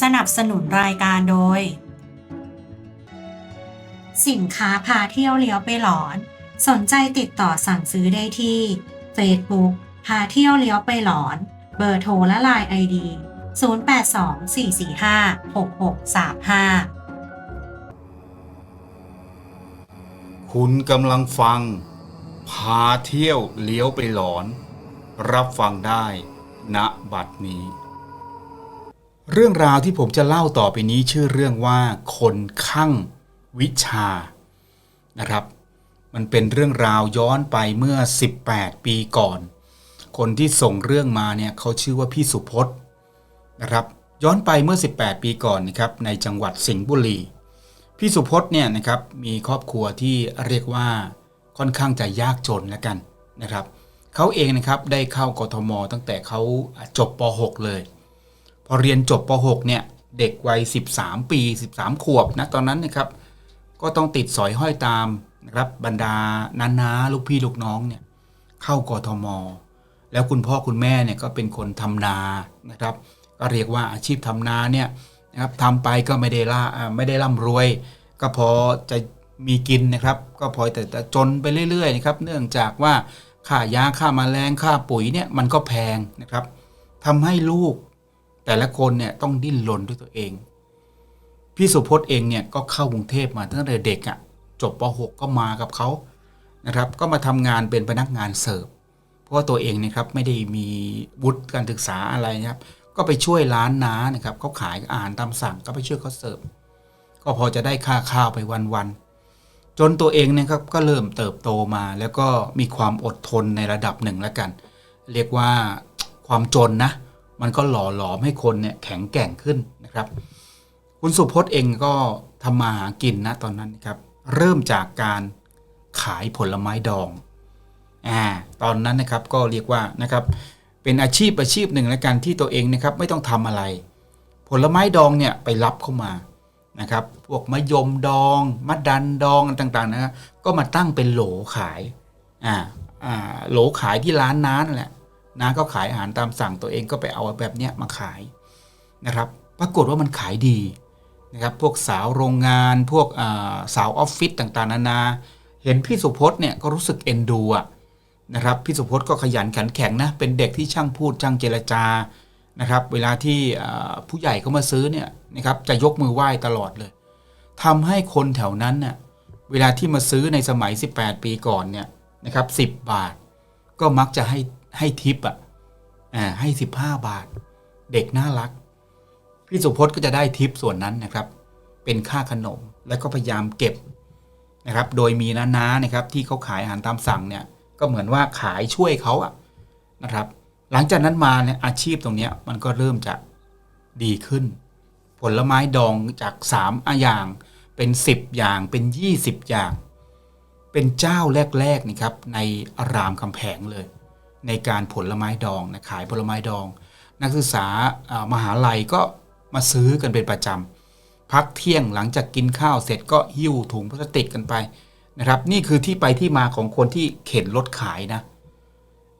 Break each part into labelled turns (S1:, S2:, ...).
S1: สนับสนุนรายการโดย สินค้าพาเที่ยวเลี้ยวไปหลอน สนใจติดต่อสั่งซื้อได้ที่ Facebook พาเที่ยวเลี้ยวไปหลอน เบอร์โทรและ Line ID 0824456635
S2: คุณกำลังฟัง พาเที่ยวเลี้ยวไปหลอน รับฟังได้ณบัดนี้ เรื่องราวที่ผมจะเล่าต่อไปนี้ชื่อเรื่องว่าคนข้างวิชานะครับ มันเป็นเรื่องราวย้อนไปเมื่อ 18 ปีก่อน คนที่ส่งเรื่องมาเนี่ยเขาชื่อว่าพี่สุพจน์นะครับ ย้อนไปเมื่อ 18 ปีก่อนนะครับในจังหวัดสิงห์บุรีพี่สุพจน์เนี่ยนะครับมีครอบครัวที่เรียกว่าค่อนข้างจะยากจนแล้วกันนะครับเขาเองนะครับได้เข้ากทมตั้งแต่เขาจบป .6 เลย อเรียนจบป .6 เนี่ยเด็กวัย 13 ปี 13 ขวบนะตอนนั้นนะครับ ก็ต้องติดสอยห้อยตามนะครับบรรดานานาลูกพี่ลูกน้องเนี่ยเข้ากทม แล้วคุณพ่อคุณแม่เนี่ยก็เป็นคนทำนานะครับ ก็เรียกว่าอาชีพทำนาเนี่ยนะครับทำไปก็ไม่ได้ล่าไม่ได้ร่ำรวย ก็พอจะมีกินนะครับ ก็พอแต่จนไปเรื่อยๆนะครับ เนื่องจากว่าค่ายาค่ามาแมลงค่าปุ๋ยเนี่ยมันก็แพงนะครับทำให้ลูก แต่ละคนเนี่ยต้องดิ้นรนด้วยตัวเอง พี่สุพจน์เองเนี่ยก็เข้ากรุงเทพมาตั้งแต่เด็กอะ่ะจบป .6 ก็มากับเขานะครับ ก็มาทำงานเป็นพนักงานเสิร์ฟเพราะว่าตัวเองนะครับไม่ได้มีวุฒิการศึกษาอะไรนะครับ ก็ไปช่วยร้านน้านะครับเขาขายอาหารตามสั่งก็ไปช่วยเขาเสิร์ฟก็พอจะได้ค่าข้าวไปวันๆจนตัวเองเนะครับก็เริ่มเติบโตมา แล้วก็มีความอดทนในระดับหนึ่งแล้วกัน เรียกว่าความจนนะ มันก็หล่อหลอมให้คนเนี่ยแข็งแกร่งขึ้นนะครับ คุณสุพจน์เองก็ทำมาหากินนะตอนนั้นนครับ เริ่มจากการขายผลไม้ดองอ่าตอนนั้นนะครับก็เรียกว่านะครับเป็นอาชีพอาชีพหนึ่งแล้วกันที่ตัวเองนะครับไม่ต้องทำอะไร ผลไม้ดองเนี่ยไปรับเข้ามานะครับ พวกมะยมดองมะดันดองต่างๆนะก็มาตั้งเป็นโหลขายอ่าอ่าโหลขายที่ร้านน้านแหละ น้าก็ขายอาหารตามสั่งตัวเองก็ไปเอาแบบเนี้ยมาขายนะครับ ปรากฏว่ามันขายดีนะครับ พวกสาวโรงงาน พวกสาวออฟฟิศต่างๆ นานา เห็นพี่สุพจน์เนี่ยก็รู้สึกเอ็นดูนะครับ พี่สุพจน์ก็ขยันขันแข็งนะ เป็นเด็กที่ช่างพูดช่างเจรจา นะครับ เวลาที่ผู้ใหญ่เขามาซื้อเนี่ยนะครับ จะยกมือไหว้ตลอดเลยทำให้คนแถวนั้นเนี่ยเวลาที่มาซื้อในสมัย 18 ปีก่อนเนี่ยนะครับ10 บาท ก็มักจะให้ ให้ทิปอะอ่าให้15บห้าบาท เด็กน่ารัก พี่สุพจน์ก็จะได้ทิปส่วนนั้นนะครับ เป็นค่าขนมแล้วก็พยายามเก็บนะครับ โดยมีน้าๆนะครับ ที่เขาขายอาหารตามสั่งเนี่ย ก็เหมือนว่าขายช่วยเขาอะนะครับ หลังจากนั้นมาเนี่ยอาชีพตรงเนี้ยมันก็เริ่มจะดีขึ้น ผลไม้ดองจาก3อาอย่างเป็น 10 อย่างเป็น 20 อย่าง เป็นเจ้าแรกๆนี่ครับในอารามคำแพงเลย ในการผลไม้ดองนะขายผลไม้ดอง นักศึกษามหาลัยก็มาซื้อกันเป็นประจำพักเที่ยงหลังจากกินข้าวเสร็จก็หิ้วถุงพลาสติกกันไปนะครับ นี่คือที่ไปที่มาของคนที่เข็นรถขายนะ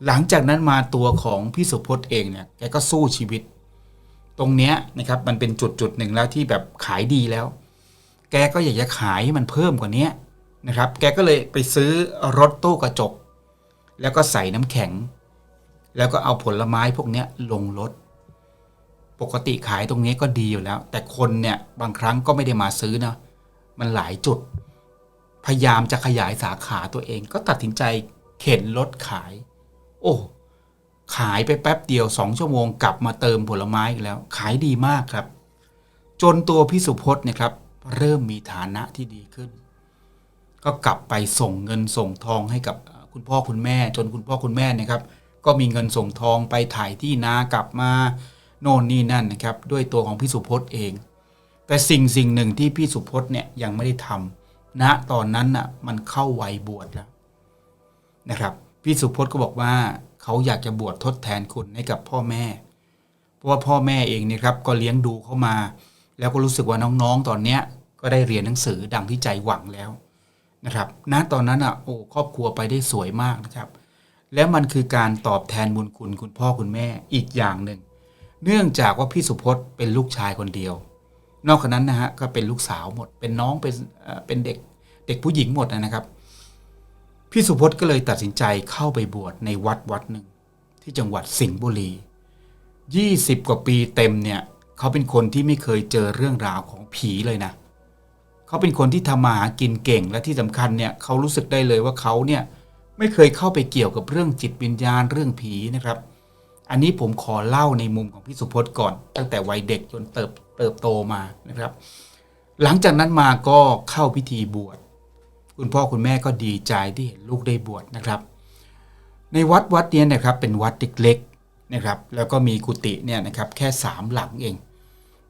S2: หลังจากนั้นมาตัวของพี่สุพจน์เองเนี่ยแกก็สู้ชีวิต ตรงเนี้ยนะครับมันเป็นจุดจุดหนึ่งแล้วที่แบบขายดีแล้ว แกก็อยากจะขายให้มันเพิ่มกว่านี้นะครับ แกก็เลยไปซื้อรถตู้กระจก แล้วก็ใส่น้ำแข็ง แล้วก็เอาผลไม้พวกนี้ลงรถ ปกติขายตรงนี้ก็ดีอยู่แล้ว แต่คนเนี่ยบางครั้งก็ไม่ได้มาซื้อนะ มันหลายจุด พยายามจะขยายสาขาตัวเอง ก็ตัดสินใจเข็นรถขาย โอ้ขายไปแป๊บเดียวสองชั่วโมงกลับมาเติมผลไม้อีกแล้ว ขายดีมากครับ จนตัวพี่สุพจน์เนี่ยครับ เริ่มมีฐานะที่ดีขึ้น ก็กลับไปส่งเงินส่งทองให้กับ คุณพ่อคุณแม่จนคุณพ่อคุณแม่เนะครับก็มีเงินส่งทองไปถ่ายที่นากลับมาโน่นนี่นั่นนะครับด้วยตัวของพี่สุพจน์เอง แต่สิ่งสิ่งหนึ่งที่พี่สุพจน์เนี่ยยังไม่ได้ทำณตอนนั้นน่ะมันเข้าวัยบวชแล้วนะครับพี่สุพจน์ก็บอกว่าเขาอยากจะบวชทดแทนคุณให้กับพ่อแม่ เพราะว่าพ่อแม่เองเนี่ยครับก็เลี้ยงดูเขามา แล้วก็รู้สึกว่าน้องๆตอนเนี้ยก็ได้เรียนหนังสือดังที่ใจหวังแล้ว นะครับณตอนนั้นอะโอ้ครอบครัวไปได้สวยมากนะครับ แล้วมันคือการตอบแทนบุญคุณคุณพ่อคุณแม่อีกอย่างหนึ่ง เนื่องจากว่าพี่สุพจน์เป็นลูกชายคนเดียว นอกจากนั้นนะฮะก็เป็นลูกสาวหมด เป็นน้องเป็นเอ่อเป็นเด็กเด็กผู้หญิงหมดนะครับ พี่สุพจน์ก็เลยตัดสินใจเข้าไปบวชในวัดวัดหนึ่งที่จังหวัดสิงห์บุรี 20 กว่าปีเต็มเนี่ย เขาเป็นคนที่ไม่เคยเจอเรื่องราวของผีเลยนะเขาเป็นคนที่ทำมาหากินเก่งและที่สำคัญเนี่ยเขารู้สึกได้เลยว่าเขาเนี่ยไม่เคยเข้าไปเกี่ยวกับเรื่องจิตวิญญาณเรื่องผีนะครับ อันนี้ผมขอเล่าในมุมของพี่สุพจน์ก่อน ตั้งแต่วัยเด็กจนเติบเติบโตมานะครับ หลังจากนั้นมาก็เข้าพิธีบวชคุณพ่อคุณแม่ก็ดีใจที่เห็นลูกได้บวชนะครับ ในวัดวัดเนี้นะครับเป็นวัดเล็กๆนะครับ แล้วก็มีกุฏิเนี่ยนะครับแค่สามหลังเอง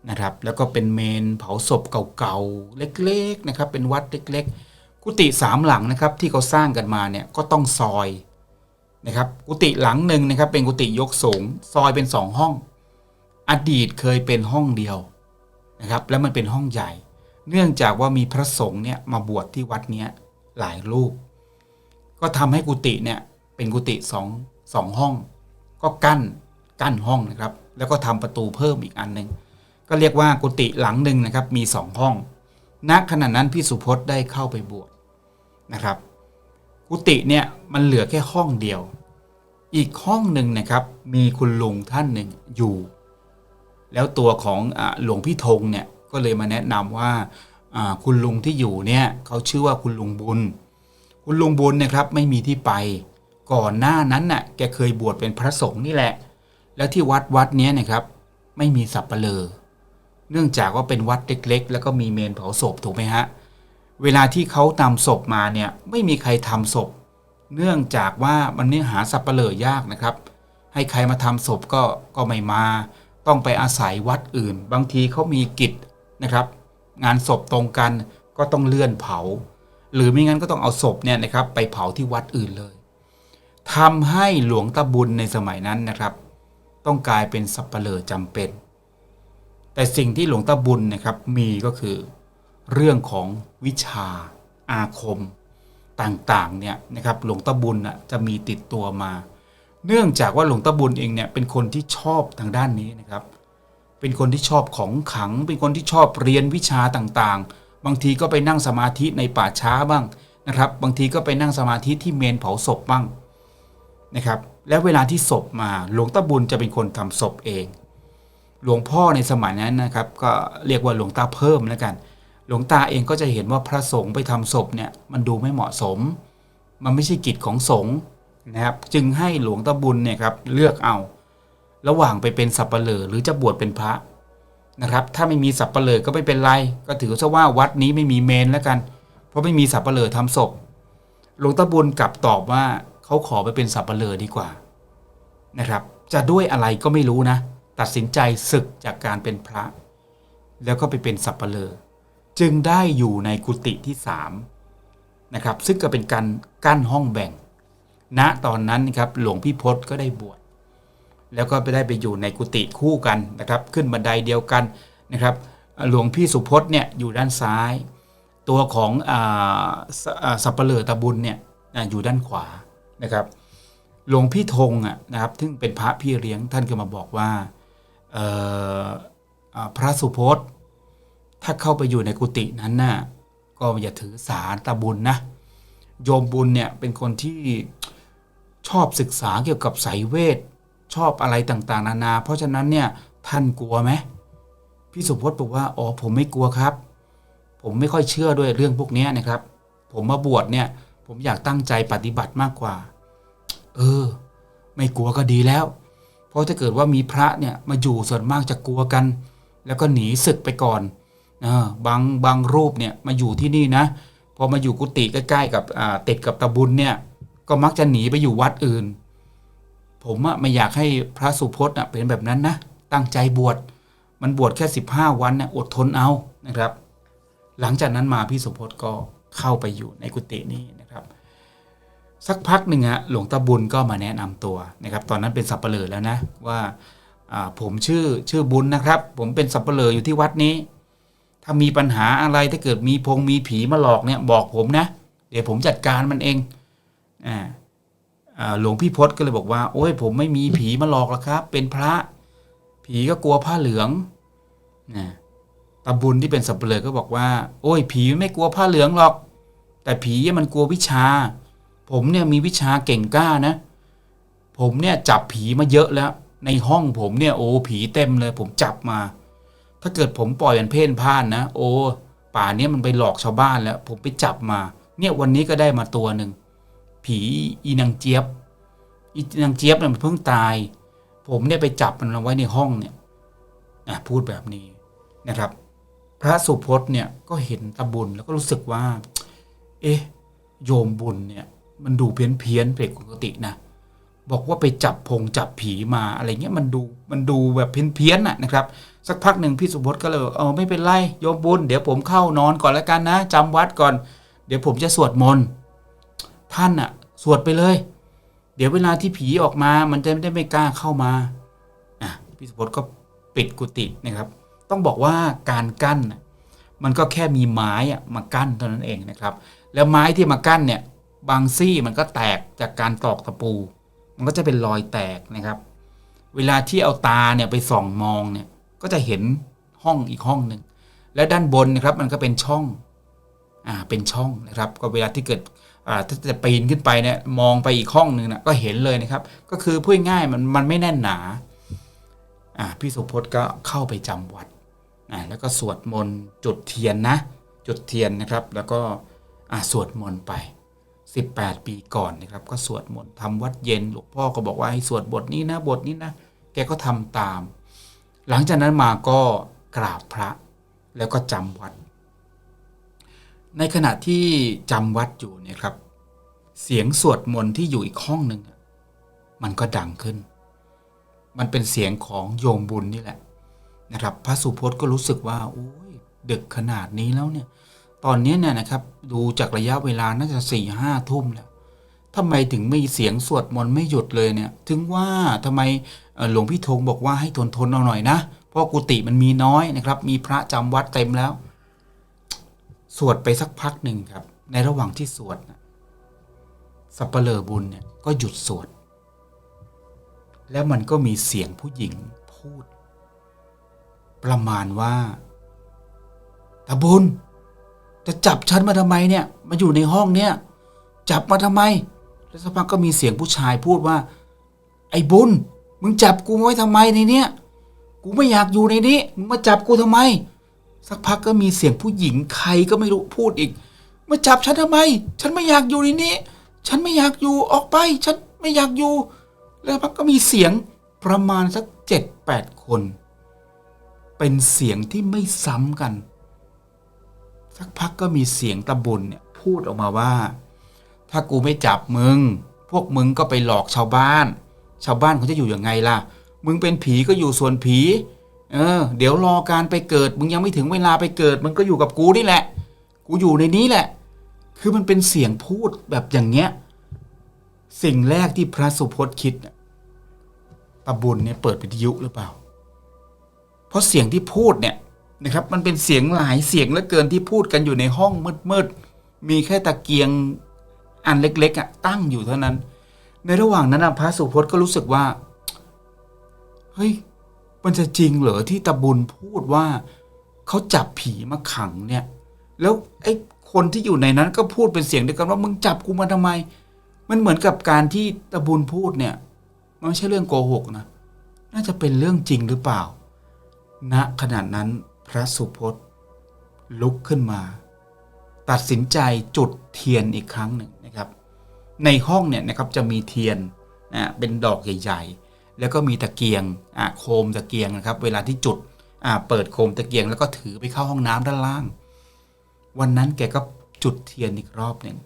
S2: นะครับ แล้วก็เป็นเมนเผาศพเก่าๆเล็กๆนะครับ เป็นวัดเล็ก ๆ กุฏิสามหลังนะครับที่เขาสร้างกันมาเนี่ยก็ต้องซอยนะครับ กุฏิหลังหนึ่งนะครับ เป็นกุฏิยกสูง ซอยเป็นสองห้อง อดีตเคยเป็นห้องเดียวนะครับ แล้วมันเป็นห้องใหญ่ เนื่องจากว่ามีพระสงฆ์เนี่ยมาบวชที่วัดเนี้ยหลายรูป ก็ทำให้กุฏิเนี่ยเป็นกุฏิสองสองห้อง ก็กั้นกั้นห้องนะครับ แล้วก็ทำประตูเพิ่มอีกอันหนึ่ง ก็เรียกว่ากุฏิหลังหนึ่งนะครับมีสองห้องณขณะนั้นพี่สุพจน์ได้เข้าไปบวชนะครับ กุฏิเนี่ยมันเหลือแค่ห้องเดียว อีกห้องหนึ่งนะครับ มีคุณลุงท่านหนึ่งอยู่ แล้วตัวของอหลวงพี่ธงเนี่ยก็เลยมาแนะนำว่าอ่าคุณลุงที่อยู่เนี่ยเขาชื่อว่าคุณลุงบุญ คุณลุงบุญนะครับไม่มีที่ไปก่อนหน้านั้นน่ะแกเคยบวชเป็นพระสงฆ์นี่แหละ แล้วที่วัดวัดนี้นะครับ ไม่มีสับปะเลอ เนื่องจากว่าเป็นวัดเล็ก ๆ แล้วก็มีเมนเผาศพถูกไหมฮะ เวลาที่เขานำศพมาเนี่ยไม่มีใครทำศพ เนื่องจากว่ามันเนี่ยหาสับเปะเลอยากนะครับ ให้ใครมาทำศพก็ก็ไม่มา ต้องไปอาศัยวัดอื่น บางทีเขามีกิจนะครับ งานศพตรงกันก็ต้องเลื่อนเผา หรือไม่งั้นก็ต้องเอาศพเนี่ยนะครับไปเผาที่วัดอื่นเลยทำให้หลวงตาบุญในสมัยนั้นนะครับ ต้องกลายเป็นสับเปะเลอจำเป็น แต่สิ่งที่หลวงตาบุญนะครับมีก็คือเรื่องของวิชาอาคมต่างๆเนี่ยนะครับหลวงตาบุญนะจะมีติดตัวมา เนื่องจากว่าหลวงตาบุญเองเนี่ยเป็นคนที่ชอบทางด้านนี้นะครับ เป็นคนที่ชอบของขัง เป็นคนที่ชอบเรียนวิชาต่างๆ บางทีก็ไปนั่งสมาธิในป่าช้าบ้างนะครับ บางทีก็ไปนั่งสมาธิที่เมนเผาศพบ้างนะครับ แล้วเวลาที่ศพมาหลวงตาบุญจะเป็นคนทำศพเอง หลวงพ่อในสมัยนั้นนะครับ ก็เรียกว่าหลวงตาเพิ่มแล้วกัน หลวงตาเองก็จะเห็นว่าพระสงฆ์ไปทำศพเนี่ยมันดูไม่เหมาะสม มันไม่ใช่กิจของสงฆ์นะครับ จึงให้หลวงตาบุญเนี่ยครับเลือกเอา ระหว่างไปเป็นสับปะเลอหรือจะบวชเป็นพระนะครับ ถ้าไม่มีสับปะเลอก็ไม่เป็นไรก็ถือซะว่าวัดนี้ไม่มีเมนแล้วกัน เพราะไม่มีสับปะเลอทำศพ หลวงตาบุญกลับตอบว่าเขาขอไปเป็นสับปะเลอดีกว่านะครับ จะด้วยอะไรก็ไม่รู้นะ ตัดสินใจศึกจากการเป็นพระ แล้วก็ไปเป็นสับปะเลอจึงได้อยู่ในกุฏิที่สามนะครับ ซึ่งก็เป็นการกั้นห้องแบ่ง ณตอนนั้นครับหลวงพี่พศก็ได้บวชแล้วก็ไปได้ไปอยู่ในกุฏิคู่กันนะครับ ขึ้นบันไดเดียวกันนะครับ หลวงพี่สุพจน์เนี่ยอยู่ด้านซ้าย ตัวของอสอ่าสับเปลือตะบุญเนี่ยอยู่ด้านขวานะครับ หลวงพี่ธงอะนะครับ ซึ่งเป็นพระพี่เลี้ยงท่านก็มาบอกว่า พระสุพจน์ ถ้าเข้าไปอยู่ในกุฏินั้นน่ะก็อย่าถือสารตะบุญนะ โยมบุญเนี่ยเป็นคนที่ชอบศึกษาเกี่ยวกับไสยเวท ชอบอะไรต่างๆ นานา เพราะฉะนั้นเนี่ยท่านกลัวไหมพี่สุพจน์บอกว่าอ๋อผมไม่กลัวครับ ผมไม่ค่อยเชื่อด้วยเรื่องพวกนี้นะครับ ผมมาบวชเนี่ย ผมอยากตั้งใจปฏิบัติมากกว่า เออ ไม่กลัวก็ดีแล้ว เพราะถ้าเกิดว่ามีพระเนี่ยมาอยู่ส่วนมากจะกลัวกัน แล้วก็หนีศึกไปก่อนเออบางบางรูปเนี่ยมาอยู่ที่นี่นะพอมาอยู่กุฏิใกล้ๆกับติดกับตะบุญเนี่ยก็มักจะหนีไปอยู่วัดอื่น ผมอะไม่อยากให้พระสุพจน์อะเป็นแบบนั้นนะตั้งใจบวชมันบวชแค่ 15 วันเนี่ยอดทนเอานะครับ หลังจากนั้นมาพี่สุพจน์ก็เข้าไปอยู่ในกุฏินี้นะครับ สักพักหนึ่งฮะหลวงตาบุญก็มาแนะนำตัวนะครับ ตอนนั้นเป็นสับเปลือแล้วนะว่าผมชื่อชื่อบุญนะครับ ผมเป็นสับเปลืออยู่ที่วัดนี้ ถ้ามีปัญหาอะไรถ้าเกิดมีพงมีผีมาหลอกเนี่ยบอกผมนะ เดี๋ยวผมจัดการมันเองอ่าอ่าหลวงพี่พศก็เลยบอกว่า โอ้ยผมไม่มีผีมาหลอกหรอกครับ เป็นพระ ผีก็กลัวผ้าเหลืองนะตาบุญที่เป็นสับเปลือก็บอกว่า โอ้ย ผีไม่กลัวผ้าเหลืองหรอก แต่ผีมันกลัววิชา ผมเนี่ยมีวิชาเก่งกล้านะ ผมเนี่ยจับผีมาเยอะแล้ว ในห้องผมเนี่ยโอ้ผีเต็มเลย ผมจับมา ถ้าเกิดผมปล่อยมันเพ่นพ่านนะ โอ้ป่าเนี้ยมันไปหลอกชาวบ้านแล้ว ผมไปจับมา เนี่ยวันนี้ก็ได้มาตัวหนึ่งผีอีนางเจี๊ยบ อีนางเจี๊ยบเนี่ยมันเพิ่งตาย ผมเนี่ยไปจับมันเอาไว้ในห้องเนี่ยอะพูดแบบนี้นะครับ พระสุพจน์เนี่ยก็เห็นตาบุญแล้วก็รู้สึกว่า เอ๊ะโยมบุญเนี่ย มันดูเพี้ยนเพี้ยนๆเปรกปกตินะบอกว่าไปจับพงจับผีมาอะไรเงี้ยมันดูมันดูแบบเพี้ยนเพี้ยนๆน่ะนะครับ สักพักหนึ่งพี่สุพจน์ก็เลยบอกเออไม่เป็นไรโยมบุญเดี๋ยวผมเข้านอนก่อนแล้วกันนะจำวัดก่อน เดี๋ยวผมจะสวดมนต์ท่านอะสวดไปเลย เดี๋ยวเวลาที่ผีออกมามันจะได้ไม่กล้าเข้ามาอะพี่สุพจน์ก็ปิดกุฏินะครับ ต้องบอกว่าการกั้นมันก็แค่มีไม้อะมากั้นเท่านั้นเองนะครับ แล้วไม้ที่มากั้นเนี่ย บางซี่มันก็แตกจากการตอกตะปู มันก็จะเป็นรอยแตกนะครับ เวลาที่เอาตาเนี่ยไปส่องมองเนี่ยก็จะเห็นห้องอีกห้องหนึ่งและด้านบนนะครับมันก็เป็นช่องอ่าเป็นช่องนะครับ ก็เวลาที่เกิดอ่าถ้าจะปีนขึ้นไปเนี่ยมองไปอีกห้องหนึ่งนะก็เห็นเลยนะครับ ก็คือพูดง่ายมันมันไม่แน่นหนาอ่าพี่สุพจน์ก็เข้าไปจำวัดอ่าแล้วก็สวดมนต์จุดเทียนนะ จุดเทียนนะครับ แล้วก็อ่าสวดมนต์ไป 18 ปีก่อนนะครับ ก็สวดมนต์ทำวัดเย็นหลวงพ่อก็บอกว่าให้สวดบทนี้นะบทนี้นะแกก็ทำตาม หลังจากนั้นมาก็กราบพระแล้วก็จำวัด ในขณะที่จำวัดอยู่เนี่ยครับ เสียงสวดมนต์ที่อยู่อีกห้องหนึ่งมันก็ดังขึ้น มันเป็นเสียงของโยมบุญนี่แหละนะครับ พระสุพจน์ก็รู้สึกว่าโอ้ยดึกขนาดนี้แล้วเนี่ย ตอนนี้เนี่ยนะครับดูจากระยะเวลาน่าจะสี่ห้าทุ่มแล้วทำไมถึงไม่เสียงสวดมนต์ไม่หยุดเลยเนี่ย ถึงว่าทำไมหลวงพี่ธงบอกว่าให้ทนทนเอาหน่อยนะ เพราะกุฏิมันมีน้อยนะครับ มีพระจำวัดเต็มแล้ว สวดไปสักพักหนึ่งครับ ในระหว่างที่สวดสับเปลอบุญเนี่ยก็หยุดสวด แล้วมันก็มีเสียงผู้หญิงพูด ประมาณว่าตาบุญ จะจับฉันมาทำไมเนี่ย มาอยู่ในห้องเนี่ย จับมาทำไม แล้วสักพักก็มีเสียงผู้ชายพูดว่า ไอ้บุญ มึงจับกูไว้ทำไมในเนี้ย กูไม่อยากอยู่ในนี้ มึงมาจับกูทำไม สักพักก็มีเสียงผู้หญิงใครก็ไม่รู้พูดอีก มาจับฉันทำไม ฉันไม่อยากอยู่ในนี้ ฉันไม่อยากอยู่ ออกไป ฉันไม่อยากอยู่ แล้วพักก็มีเสียงประมาณสักเจ็ดแปดคน เป็นเสียงที่ไม่ซ้ำกัน สักพักก็มีเสียงตะบุญเนี่ยพูดออกมาว่า ถ้ากูไม่จับมึง พวกมึงก็ไปหลอกชาวบ้าน ชาวบ้านเขาจะอยู่ยังไงล่ะ มึงเป็นผีก็อยู่ส่วนผี เออ เดี๋ยวรอการไปเกิด มึงยังไม่ถึงเวลาไปเกิด มึงก็อยู่กับกูนี่แหละ กูอยู่ในนี้แหละ คือมันเป็นเสียงพูดแบบอย่างเงี้ย สิ่งแรกที่พระสุพจน์คิดน่ะบุญเนี่ยเปิดวิทยุหรือเปล่า เพราะเสียงที่พูดเนี่ย นะครับ มันเป็นเสียงหลายเสียงเหลือเกินที่พูดกันอยู่ในห้องมืดๆมีแค่ตะเกียงอันเล็กๆอะตั้งอยู่เท่านั้น ในระหว่างนั้นพระสุพจน์ก็รู้สึกว่า เฮ้ย มันจะจริงเหรอที่ตาบุญพูดว่าเขาจับผีมาขังเนี่ย แล้วไอ้คนที่อยู่ในนั้นก็พูดเป็นเสียงเดียวกันว่ามึงจับกูมาทำไม มันเหมือนกับการที่ตาบุญพูดเนี่ย มันไม่ใช่เรื่องโกหกนะ น่าจะเป็นเรื่องจริงหรือเปล่าณขณะนั้น พระสุพจน์ลุกขึ้นมา ตัดสินใจจุดเทียนอีกครั้งหนึ่งนะครับ ในห้องเนี่ยนะครับจะมีเทียนนะเป็นดอกใหญ่ ๆ แล้วก็มีตะเกียงอะโคมตะเกียงนะครับ เวลาที่จุดอะเปิดโคมตะเกียง แล้วก็ถือไปเข้าห้องน้ำด้านล่าง วันนั้นแกก็จุดเทียนอีกรอบหนึ่ง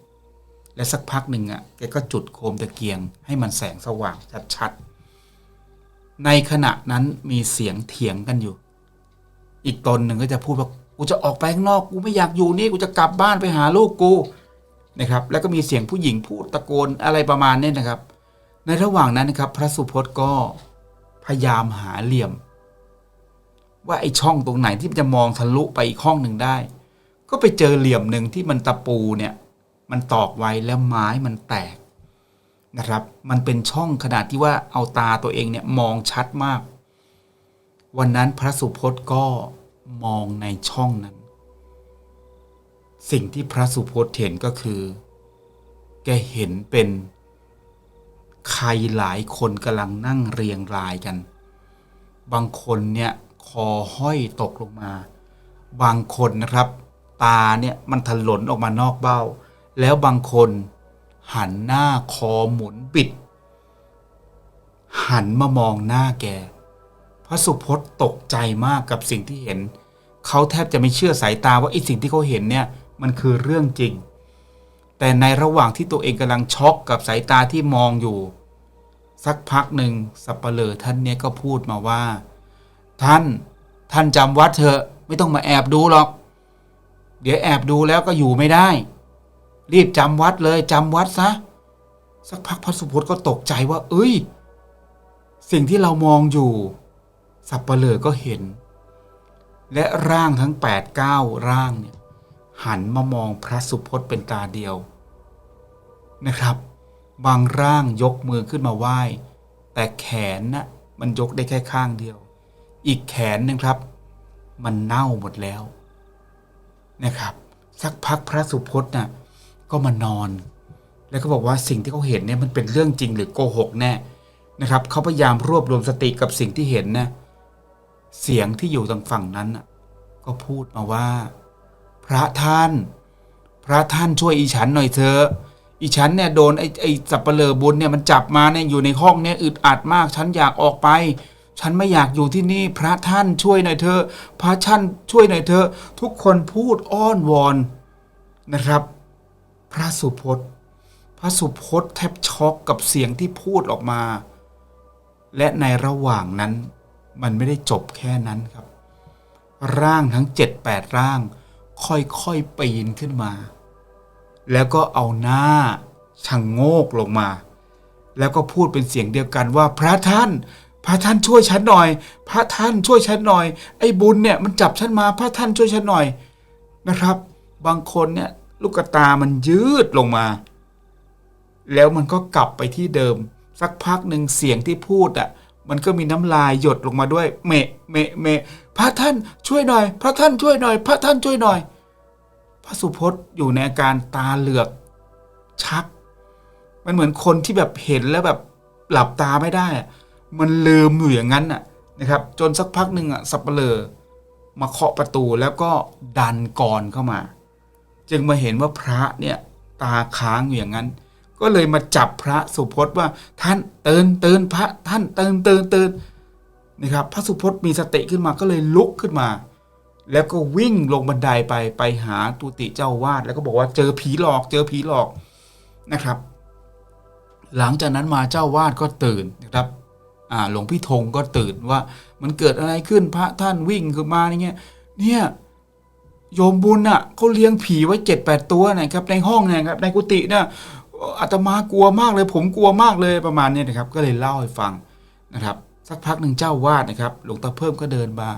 S2: และสักพักหนึ่งอะแกก็จุดโคมตะเกียง ให้มันแสงสว่างชัดๆในขณะนั้นมีเสียงเถียงกันอยู่ อีกตนหนึ่งก็จะพูดว่ากูจะออกไปข้างนอกกูไม่อยากอยู่นี่กูจะกลับบ้านไปหาลูกกูนะครับ แล้วก็มีเสียงผู้หญิงพูดตะโกนอะไรประมาณนี้นะครับ ในระหว่างนั้นนะครับ พระสุพจน์ก็พยายามหาเหลี่ยม ว่าไอ้ช่องตรงไหนที่จะมองทะลุไปอีกห้องหนึ่งได้ ก็ไปเจอเหลี่ยมหนึ่งที่มันตะปูเนี่ย มันตอกไว้แล้วไม้มันแตกนะครับ มันเป็นช่องขนาดที่ว่าเอาตาตัวเองเนี่ยมองชัดมาก วันนั้นพระสุพจน์ก็มองในช่องนั้น สิ่งที่พระสุพจน์เห็นก็คือ แกเห็นเป็นใครหลายคนกำลังนั่งเรียงรายกัน บางคนเนี่ยคอห้อยตกลงมา บางคนนะครับ ตาเนี่ยมันถลนออกมานอกเบ้า แล้วบางคนหันหน้าคอหมุนบิด หันมามองหน้าแก พระสุพจน์ตกใจมากกับสิ่งที่เห็น เขาแทบจะไม่เชื่อสายตาว่าไอ้สิ่งที่เขาเห็นเนี่ยมันคือเรื่องจริง แต่ในระหว่างที่ตัวเองกำลังช็อกกับสายตาที่มองอยู่ สักพักหนึ่งสับเปลอท่านเนี่ยก็พูดมาว่า ท่านท่านจำวัดเถอะไม่ต้องมาแอบดูหรอก เดี๋ยวแอบดูแล้วก็อยู่ไม่ได้ รีบจำวัดเลยจำวัดซะสักพักพระสุพจน์ก็ตกใจว่า เอ้ย สิ่งที่เรามองอยู่ สับเปลือก็เห็น และร่างทั้ง8ปดเก้าร่างเนี่ยหันมามองพระสุพจน์เป็นตาเดียวนะครับ บางร่างยกมือขึ้นมาไหว้ แต่แขนนะ่ะมันยกได้แค่ข้างเดียว อีกแขนหนึงครับ มันเน่าหมดแล้วนะครับ สักพักพระสุพจน์น่ะก็มานอน แล้วก็บอกว่าสิ่งที่เขาเห็นเนี่ยมันเป็นเรื่องจริงหรือโกหกแน่นะครับเขาพยายามรวบรวมสติกับสิ่งที่เห็นนะ เสียงที่อยู่ทางฝั่งนั้นก็พูดมาว่า พระท่าน พระท่านช่วยอีฉันหน่อยเถอะอีฉันเนี่ยโดนไอ้ไอ้สับเปลือบุญเนี่ยมันจับมาเนี่ยอยู่ในห้องเนี่ยอึดอัดมาก ฉันอยากออกไป ฉันไม่อยากอยู่ที่นี่ พระท่านช่วยหน่อยเถอะพระท่านช่วยหน่อยเถอะทุกคนพูดอ้อนวอนนะครับ พระสุพจน์ พระสุพจน์แทบช็อกกับเสียงที่พูดออกมา และในระหว่างนั้น มันไม่ได้จบแค่นั้นครับ ร่างทั้งเจ็ดแปดร่าง ค่อยๆปีนขึ้นมา แล้วก็เอาหน้าชะงโงกลงมา แล้วก็พูดเป็นเสียงเดียวกันว่าพระท่าน พระท่านช่วยฉันหน่อย พระท่านช่วยฉันหน่อย ไอ้บุญเนี่ยมันจับฉันมาพระท่านช่วยฉันหน่อยนะครับ บางคนเนี่ยลูกตามันยืดลงมา แล้วมันก็กลับไปที่เดิม สักพักหนึ่งเสียงที่พูดอะ มันก็มีน้ำลายหยดลงมาด้วย เมะเมะเมะพระท่านช่วยหน่อย พระท่านช่วยหน่อย พระท่านช่วยหน่อย พระสุพจน์อยู่ในอาการตาเหลือกชัก มันเหมือนคนที่แบบเห็นแล้วแบบหลับตาไม่ได้อะมันลืมอยู่อย่างนั้นน่ะนะครับ จนสักพักหนึ่งอะสับเปลอมาเคาะประตูแล้วก็ดันกรเข้ามา จึงมาเห็นว่าพระเนี่ยตาค้างอยู่อย่างนั้น ก็เลยมาจับพระสุพจน์ว่าท่านเตือนเตือนพระท่านเตือนเตือนเตือนนะครับ พระสุพจน์มีสติขึ้นมาก็เลยลุกขึ้นมา แล้วก็วิ่งลงบันไดไปไปหาตุติเจ้าวาดแล้วก็บอกว่าเจอผีหลอก เจอผีหลอกนะครับ หลังจากนั้นมาเจ้าวาดก็ตื่นนะครับอ่าหลวงพี่ธงก็ตื่นว่ามันเกิดอะไรขึ้นพระท่านวิ่งขึ้นมาอย่างเงี้ยเนี่ยโยมบุญน่ะเขาเลี้ยงผีไว้เจ็ดแปดตัวนะครับในห้องนี่ยครับในกุฏิเนี่ย อาตมากลัวมากเลย ผมกลัวมากเลยประมาณนี้นะครับ ก็เลยเล่าให้ฟังนะครับ สักพักหนึ่งเจ้าวาดนะครับ หลวงตาเพิ่มก็เดินมา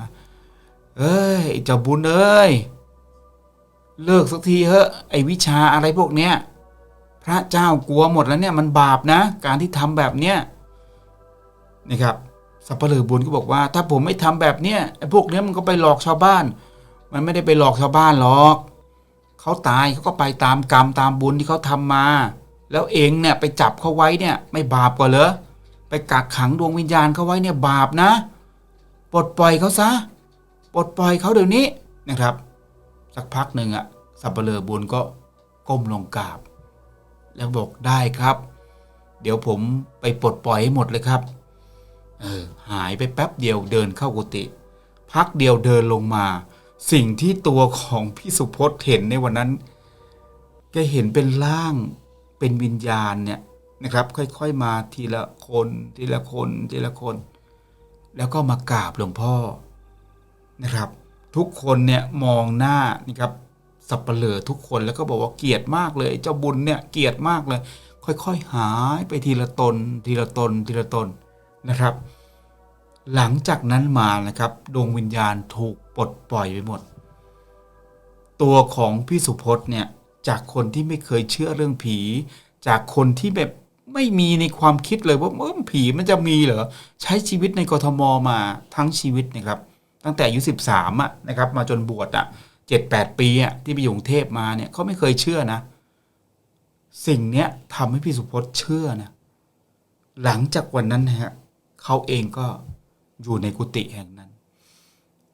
S2: เอ้ยเจ้าบุญเอ้ยเลิกสักทีเถอะไอวิชาอะไรพวกเนี้ยพระเจ้ากลัวหมดแล้วเนี่ยมันบาปนะ การที่ทำแบบเนี้ยนะครับสัปเหร่อบุญก็บอกว่า ถ้าผมไม่ทำแบบเนี้ยไอ้พวกเนี้ยมันก็ไปหลอกชาวบ้าน มันไม่ได้ไปหลอกชาวบ้านหรอกเขาตายเขาก็ไปตามกรรมตามบุญที่เขาทำมา แล้วเองเนี่ยไปจับเขาไว้เนี่ยไม่บาปกว่าเหรอไปกักขังดวงวิญญาณเขาไว้เนี่ยบาปนะ ปลดปล่อยเขาซะ ปลดปล่อยเขาเดี๋ยวนี้นะครับ สักพักหนึ่งอะสับเปลือบุญก็ก้มลงกราบ แล้วบอกได้ครับ เดี๋ยวผมไปปลดปล่อยให้หมดเลยครับ เออหายไปแป๊บเดียวเดินเข้ากุฏิพักเดียวเดินลงมา สิ่งที่ตัวของพี่สุพจน์เห็นในวันนั้นแกเห็นเป็นร่าง เป็นวิญญาณเนี่ยนะครับ ค่อยๆมาทีละคนทีละคนทีละคน แล้วก็มากราบหลวงพ่อนะครับ ทุกคนเนี่ยมองหน้านี่ครับสับเปลือทุกคนแล้วก็บอกว่าเกลียดมากเลย เจ้าบุญเนี่ยเกลียดมากเลย ค่อยๆหายไปทีละตน ทีละตนทีละตนนะครับ หลังจากนั้นมานะครับดวงวิญญาณถูกปลดปล่อยไปหมด ตัวของพี่สุพจน์เนี่ย จากคนที่ไม่เคยเชื่อเรื่องผี จากคนที่แบบไม่มีในความคิดเลยว่าเออผีมันจะมีเหรอใช้ชีวิตในกทมมาทั้งชีวิตนะครับตั้งแต่อายุสิบสามอะนะครับมาจนบวชอะเจ็ดแปดปีอะที่ไปอยู่กรุงเทพมาเนี่ยเขาไม่เคยเชื่อนะ สิ่งเนี้ยทำให้พี่สุพจน์เชื่อนะหลังจากวันนั้นนะฮะเขาเองก็อยู่ในกุฏิแห่งนั้น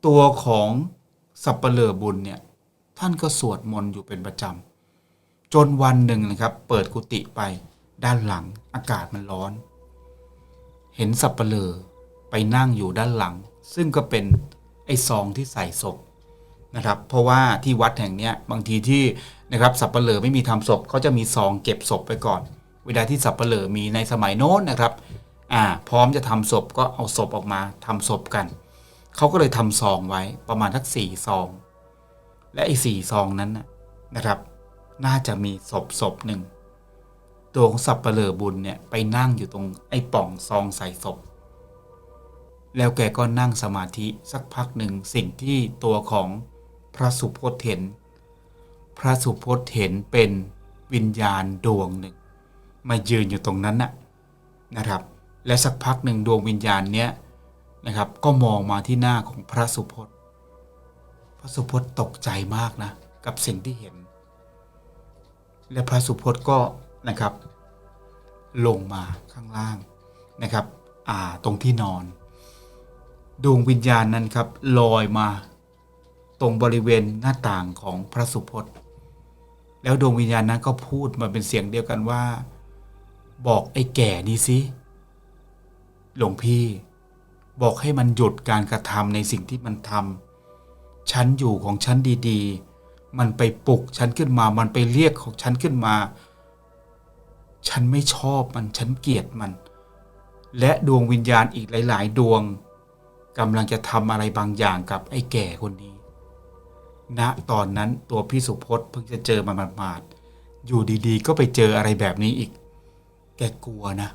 S2: ตัวของสับปะเลอบุญเนี่ยท่านก็สวดมนต์อยู่เป็นประจำ จนวันหนึ่งนะครับ เปิดกุฏิไปด้านหลังอากาศมันร้อน เห็นสับปะเลอไปนั่งอยู่ด้านหลัง ซึ่งก็เป็นไอ้ซองที่ใส่ศพนะครับ เพราะว่าที่วัดแห่งเนี้ยบางทีที่นะครับสับปะเลอไม่มีทำศพเขาจะมีซองเก็บศพไปก่อน เวลาที่สับปะเลอมีในสมัยโน้นนะครับอ่าพร้อมจะทำศพก็เอาศพออกมาทำศพกันเขาก็เลยทำซองไว้ประมาณทักสี่ซอง และไอ้สี่ซองนั้นนะครับ น่าจะมีศพศพหนึ่งตัวของสับปะเลอบุญเนี่ยไปนั่งอยู่ตรงไอ้ป่องซองใส่ศพ แล้วแกก็นั่งสมาธิสักพักหนึ่งสิ่งที่ตัวของพระสุพจน์เห็น พระสุพจน์เห็นเป็นวิญญาณดวงหนึ่ง มายืนอยู่ตรงนั้นน่ะนะครับ และสักพักหนึ่งดวงวิญญาณเนี้ยนะครับ ก็มองมาที่หน้าของพระสุพจน์ พระสุพจน์ตกใจมากนะ กับสิ่งที่เห็น และพระสุพจน์ก็นะครับ ลงมาข้างล่างนะครับอ่าตรงที่นอน ดวงวิญญาณนั้นครับลอยมาตรงบริเวณหน้าต่างของพระสุพจน์ แล้วดวงวิญญาณนั้นก็พูดมาเป็นเสียงเดียวกันว่า บอกไอ้แก่นี่สิหลวงพี่บอกให้มันหยุดการกระทำในสิ่งที่มันทำฉันอยู่ของฉันดี ๆ มันไปปลุกฉันขึ้นมา มันไปเรียกของฉันขึ้นมา ฉันไม่ชอบมัน ฉันเกลียดมัน และดวงวิญญาณอีกหลาย ๆ ดวงกำลังจะทำอะไรบางอย่างกับไอ้แก่คนนี้ณตอนนั้นตัวพี่สุพจน์เพิ่งจะเจอมาหมาดๆอยู่ดีๆ ก็ไปเจออะไรแบบนี้อีก แกกลัวนะ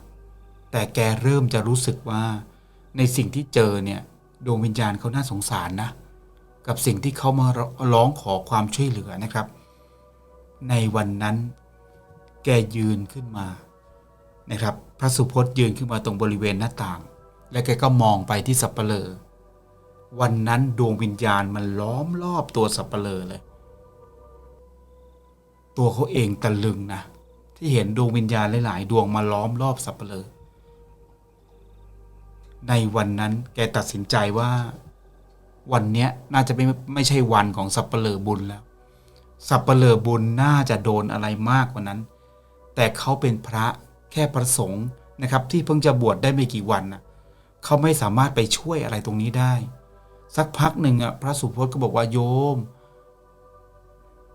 S2: แต่แกเริ่มจะรู้สึกว่า ในสิ่งที่เจอเนี่ย ดวงวิญญาณเขาน่าสงสารนะ กับสิ่งที่เขามาร้องขอความช่วยเหลือนะครับ ในวันนั้นแกยืนขึ้นมานะครับ พระสุพจน์ยืนขึ้นมาตรงบริเวณหน้าต่าง และแกก็มองไปที่สับปะเลอวันนั้นดวงวิญญาณมันล้อมรอบตัวสับปะเลอเลย ตัวเขาเองตะลึงนะที่เห็นดวงวิญญาณหลายๆ ดวงมาล้อมรอบสับปะเลอในวันนั้นแกตัดสินใจว่า วันเนี้ยน่าจะไม่ไม่ใช่วันของสับปะเลอบุญแล้ว สับปะเลอบุญน่าจะโดนอะไรมากกว่านั้น แต่เขาเป็นพระแค่ประสงค์นะครับ ที่เพิ่งจะบวชได้ไม่กี่วันนะเขาไม่สามารถไปช่วยอะไรตรงนี้ได้ สักพักหนึ่งอะพระสุพจน์ก็บอกว่าโยม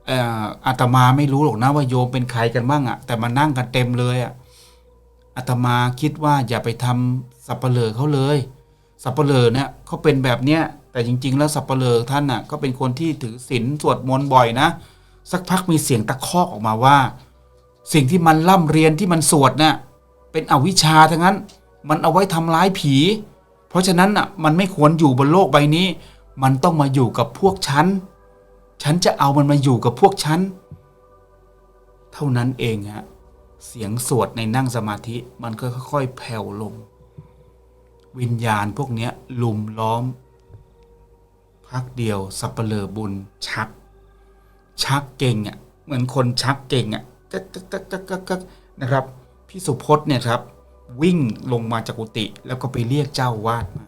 S2: อ่ออาตมาไม่รู้หรอกนะว่าโยมเป็นใครกันบ้างอะ แต่มานั่งกันเต็มเลยอะอาตมาคิดว่าอย่าไปทำสับปะเลอเขาเลย สับปะเลอเนี่ยเขาเป็นแบบเนี้ย แต่จริง ๆ แล้วสับปะเลอท่านน่ะก็เป็นคนที่ถือศีลสวดมนต์บ่อยนะ สักพักมีเสียงตะคอกออกมาว่า สิ่งที่มันล่ำเรียนที่มันสวดน่ะเป็นอวิชชาทั้งนั้น มันเอาไว้ทำร้ายผี เพราะฉะนั้นน่ะมันไม่ควรอยู่บนโลกใบนี้ มันต้องมาอยู่กับพวกฉันฉันจะเอามันมาอยู่กับพวกฉันเท่านั้นเองฮะเสียงสวดในนั่งสมาธิมันก็ค่อยๆแผ่วลง วิญญาณพวกนี้ลุมล้อม พักเดียวสับเปลือบุญชัก ชักเก่งอะเหมือนคนชักเก่งอะกักกักกักกักกักกักนะครับพี่สุพจน์เนี่ยครับ วิ่งลงมาจากกุฏิแล้วก็ไปเรียกเจ้าวาดมา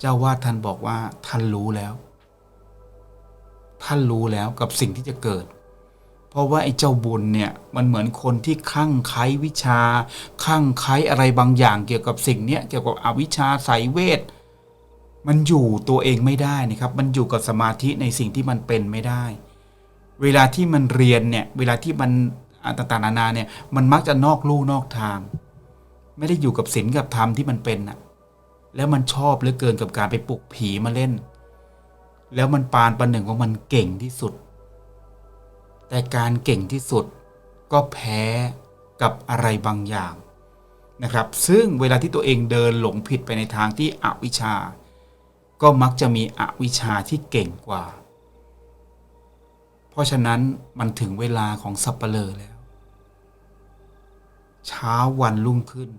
S2: เจ้าวาดท่านบอกว่าท่านรู้แล้ว ท่านรู้แล้วกับสิ่งที่จะเกิด เพราะว่าไอ้เจ้าบุญเนี่ยมันเหมือนคนที่คลั่งไคล้วิชาคลั่งไคล้อะไรบางอย่างเกี่ยวกับสิ่งเนี้ยเกี่ยวกับอวิชชาสายเวท มันอยู่ตัวเองไม่ได้นะครับ มันอยู่กับสมาธิในสิ่งที่มันเป็นไม่ได้ เวลาที่มันเรียนเนี่ย เวลาที่มันต่างๆนานาเนี่ย มันมักจะนอกลู่นอกทาง ไม่ได้อยู่กับศีลกับธรรมที่มันเป็นน่ะแล้วมันชอบเหลือเกินกับการไปปลุกผีมาเล่น แล้วมันปานประหนึ่งว่ามันเก่งที่สุด แต่การเก่งที่สุดก็แพ้กับอะไรบางอย่างนะครับ ซึ่งเวลาที่ตัวเองเดินหลงผิดไปในทางที่อวิชชา ก็มักจะมีอวิชชาที่เก่งกว่า เพราะฉะนั้นมันถึงเวลาของสัปเหร่อแล้ว เช้าวันรุ่งขึ้น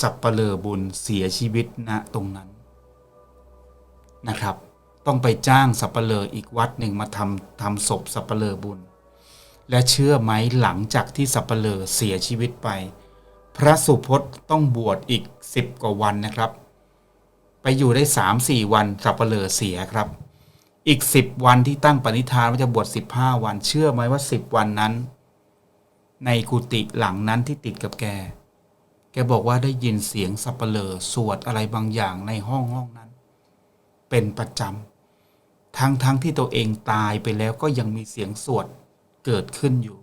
S2: สับปะเลอบุญเสียชีวิตณตรงนั้นนะครับ ต้องไปจ้างสับปะเลออีกวัดหนึ่งมาทำทำศพสับปะเลอบุญ และเชื่อไหมหลังจากที่สับปะเลอเสียชีวิตไป พระสุพจน์ต้องบวชอีกสิบกว่าวันนะครับ ไปอยู่ได้สามสี่วันสับเปะเลอเสียครับ อีกสิบวันที่ตั้งปณิธานว่าจะบวชสิบห้าวัน เชื่อไหมว่าสิบวันนั้น ในกุฏิหลังนั้นที่ติดกับแก แกบอกว่าได้ยินเสียงสับเปะเลอสวดอะไรบางอย่างในห้องห้องนั้น เป็นประจำทั้งทั้งที่ตัวเองตายไปแล้วก็ยังมีเสียงสวดเกิดขึ้นอยู่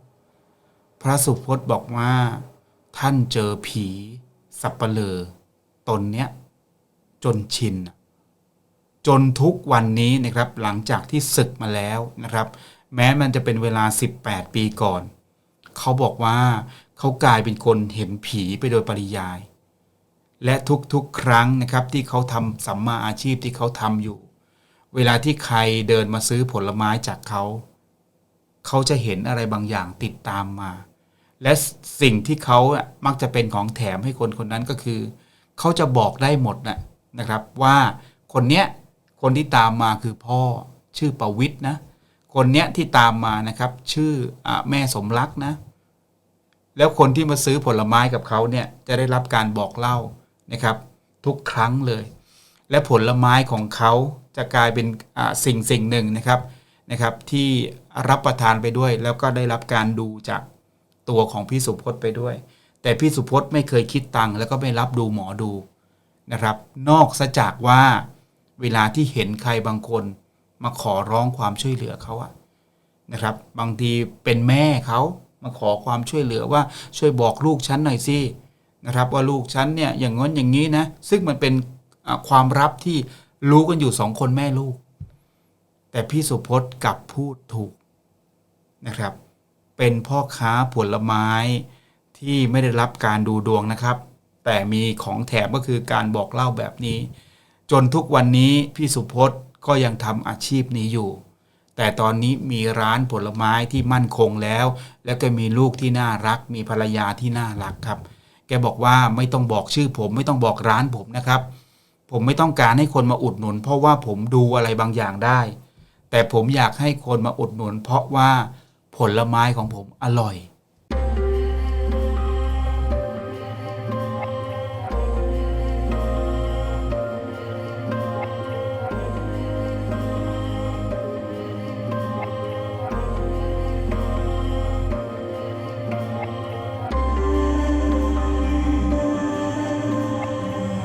S2: พระสุพจน์บอกว่า ท่านเจอผีสับเปะเลอตนเนี้ย จนชิน จนทุกวันนี้นะครับหลังจากที่ศึกมาแล้วนะครับ แม้มันจะเป็นเวลา 18 ปีก่อน เขาบอกว่าเขากลายเป็นคนเห็นผีไปโดยปริยาย และทุกๆครั้งนะครับที่เขาทำสัมมาอาชีพที่เขาทำอยู่ เวลาที่ใครเดินมาซื้อผลไม้จากเขา เขาจะเห็นอะไรบางอย่างติดตามมา และสิ่งที่เขาอะมักจะเป็นของแถมให้คนคนนั้นก็คือ เขาจะบอกได้หมดนะ นะครับว่าคนเนี้ยคนที่ตามมาคือพ่อชื่อประวิทย์นะคนเนี้ยที่ตามมานะครับ ชื่ออแม่สมรักนะ แล้วคนที่มาซื้อผลไม้กับเขาเนี่ยจะได้รับการบอกเล่านะครับ ทุกครั้งเลย และผลไม้ของเขาจะกลายเป็นสิ่งสิ่งหนึ่งนะครับนะครับ ที่รับประทานไปด้วย แล้วก็ได้รับการดูจากตัวของพี่สุพจน์ไปด้วย แต่พี่สุพจน์ไม่เคยคิดตังค์แล้วก็ไม่รับดูหมอดู นะครับ นอกซะจากว่าเวลาที่เห็นใครบางคนมาขอร้องความช่วยเหลือเขาอะนะครับ บางทีเป็นแม่เขามาขอความช่วยเหลือว่าช่วยบอกลูกฉันหน่อยสินะครับว่าลูกฉันเนี่ยอย่างง้นอย่างนี้นะซึ่งมันเป็นความลับที่รู้กันอยู่สองคนแม่ลูก แต่พี่สุพจน์กลับพูดถูกนะครับ เป็นพ่อค้าผลไม้ที่ไม่ได้รับการดูดวงนะครับ แต่มีของแถมก็คือการบอกเล่าแบบนี้ จนทุกวันนี้พี่สุพจน์ก็ยังทำอาชีพนี้อยู่ แต่ตอนนี้มีร้านผลไม้ที่มั่นคงแล้ว แล้วก็มีลูกที่น่ารัก มีภรรยาที่น่ารักครับ แกบอกว่าไม่ต้องบอกชื่อผมไม่ต้องบอกร้านผมนะครับ ผมไม่ต้องการให้คนมาอุดหนุน เพราะว่าผมดูอะไรบางอย่างได้ แต่ผมอยากให้คนมาอุดหนุน เพราะว่าผลไม้ของผมอร่อย